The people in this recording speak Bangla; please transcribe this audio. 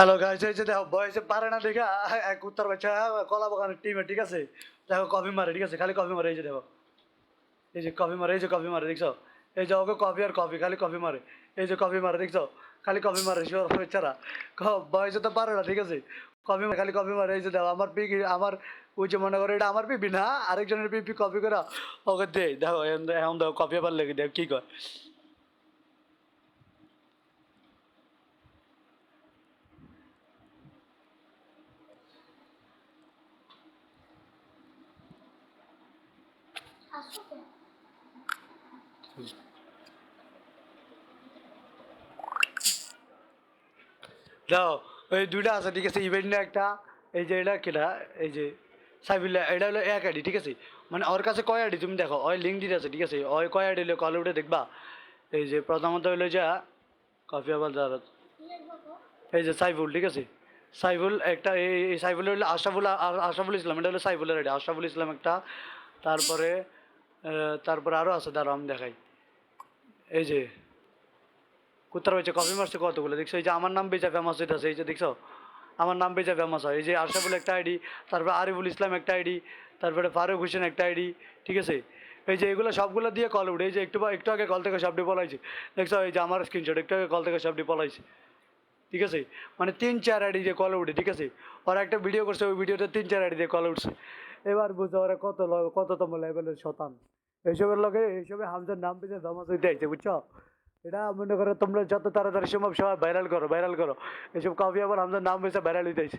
হ্যালো গাইস এই যে দেখো বয়সে পারে না দেখা, এক উত্তর বাচ্চা কলা বাগানের টিমে ঠিক আছে? দেখো কফি মারে, ঠিক আছে? খালি কফি মারে, এই যে দেখো। এই যে কফি মারে, এই যে কফি মারে, দেখছ? এই যে ওকে কফি আর কফি খালি কফি মারে। এই যে কফি মারে, দেখছ? খালি কফি মারে শিওর বেচারা। ক- বয়সে তো পারে না, ঠিক আছে? কফি খালি কফি মারে, এই যে দেখো, আমার পিক আমার, ওই যে মনে করো, এটা আমার পিপি না, আরেকজনের পিপি কপি করা, ওকে দে, দেখো, এখন দেখো কফি আবার লেগে দেখ, কি কয়? দাও ওই দুইটা আছে, ঠিক আছে? ইভেন্টে একটা, এই যে এটা কেটা, এই যে সাইবিল্লা এটা হলো এক আইডি, ঠিক আছে? মানে ওর কাছে কয় আইডি, তুমি দেখো, ওই লিঙ্ক দিতে আছে, ঠিক আছে? ওই কয় আইডি হলো কল উঠে দেখবা। এই যে প্রথমত হইল যা, কফি আবার দাঁড়া এই যে সাইফুল, ঠিক আছে? সাইফুল একটা, এই এই সাইফুল হলো আশরাফুল আশরাফুল ইসলাম, এটা হলো সাইফুলের আইডি, আশরাফুল ইসলাম একটা। তারপরে তারপরে আরও আছে, দাঁড়াও আমি দেখাই। এই যে কোথাও হয়েছে কফি মারছে কতগুলো? দেখছ, এই যে আমার নাম বেচা ফেমাস এটা আছে এই যে দেখছ? আমার নাম বেচা ফেমাস হয়। এই যে আশরাফুল একটা আইডি, তারপরে আরিফুল ইসলাম একটা আইডি, তারপরে ফারুক হোসেন একটা আইডি, ঠিক আছে? এই যে এগুলো সবগুলো দিয়ে কল উঠে, এই যে একটু একটু আগে কল থেকে সবটি পলাইছে। দেখছ, এই যে আমার স্ক্রিনশট একটু আগে কল থেকে সবটি পলাইছে। ঠিক আছে? মানে তিন, চার আইডি দিয়ে কল উঠে, ঠিক আছে? ওরা একটা ভিডিও করছে, ওই ভিডিওতে তিন, চার আইডি দিয়ে কল উঠছে। এবার বুঝো ওরা কত কততম লেভেলের শতান। এইসবের লোকে এইসবে হামজার নাম পেয়ে ধমাস হইতে আসছে বুঝছ? এটা মনে করো তোমরা যত তাড়াতাড়ি সম্ভব সবাই ভাইরাল করো ভাইরাল করো। এইসব কফি আবার হামজার নাম পেয়েছে ভাইরাল হইতে আইছে।